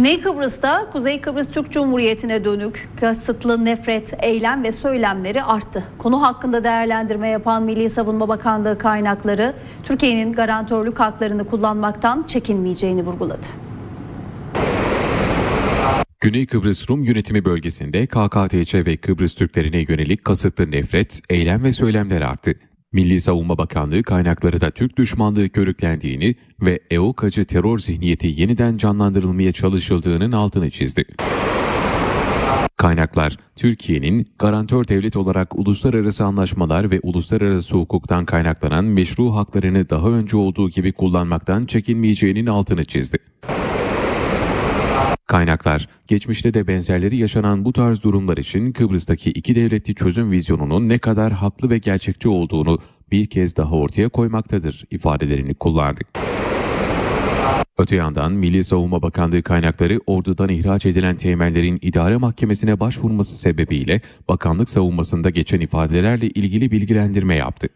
Güney Kıbrıs'ta Kuzey Kıbrıs Türk Cumhuriyeti'ne dönük kasıtlı nefret, eylem ve söylemleri arttı. Konu hakkında değerlendirme yapan Milli Savunma Bakanlığı kaynakları Türkiye'nin garantörlük haklarını kullanmaktan çekinmeyeceğini vurguladı. Güney Kıbrıs Rum Yönetimi Bölgesi'nde KKTC ve Kıbrıs Türklerine yönelik kasıtlı nefret, eylem ve söylemler arttı. Milli Savunma Bakanlığı kaynakları da Türk düşmanlığı körüklendiğini ve EOKACı terör zihniyeti yeniden canlandırılmaya çalışıldığının altını çizdi. Kaynaklar, Türkiye'nin garantör devlet olarak uluslararası anlaşmalar ve uluslararası hukuktan kaynaklanan meşru haklarını daha önce olduğu gibi kullanmaktan çekinmeyeceğinin altını çizdi. Kaynaklar, geçmişte de benzerleri yaşanan bu tarz durumlar için Kıbrıs'taki iki devletli çözüm vizyonunun ne kadar haklı ve gerçekçi olduğunu bir kez daha ortaya koymaktadır ifadelerini kullandı. Öte yandan Milli Savunma Bakanlığı kaynakları ordudan ihraç edilen teğmenlerin idare mahkemesine başvurması sebebiyle bakanlık savunmasında geçen ifadelerle ilgili bilgilendirme yaptı.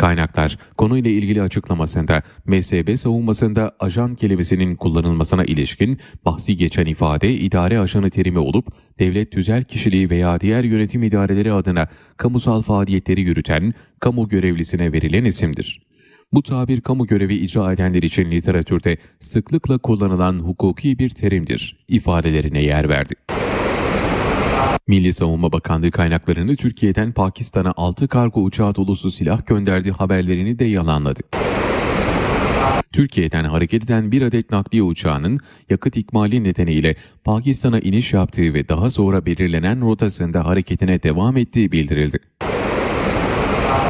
Kaynaklar konuyla ilgili açıklamasında MSB savunmasında ajan kelimesinin kullanılmasına ilişkin bahsi geçen ifade idare ajanı terimi olup devlet tüzel kişiliği veya diğer yönetim idareleri adına kamusal faaliyetleri yürüten kamu görevlisine verilen isimdir. Bu tabir kamu görevi icra edenler için literatürde sıklıkla kullanılan hukuki bir terimdir ifadelerine yer verdi. Milli Savunma Bakanlığı kaynaklarını Türkiye'den Pakistan'a 6 kargo uçağı dolusu silah gönderdiği haberlerini de yalanladı. Türkiye'den hareket eden bir adet nakliye uçağının yakıt ikmali nedeniyle Pakistan'a iniş yaptığı ve daha sonra belirlenen rotasında hareketine devam ettiği bildirildi.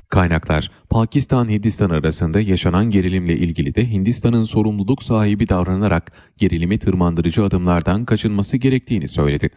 Kaynaklar, Pakistan-Hindistan arasında yaşanan gerilimle ilgili de Hindistan'ın sorumluluk sahibi davranarak gerilimi tırmandırıcı adımlardan kaçınması gerektiğini söyledi.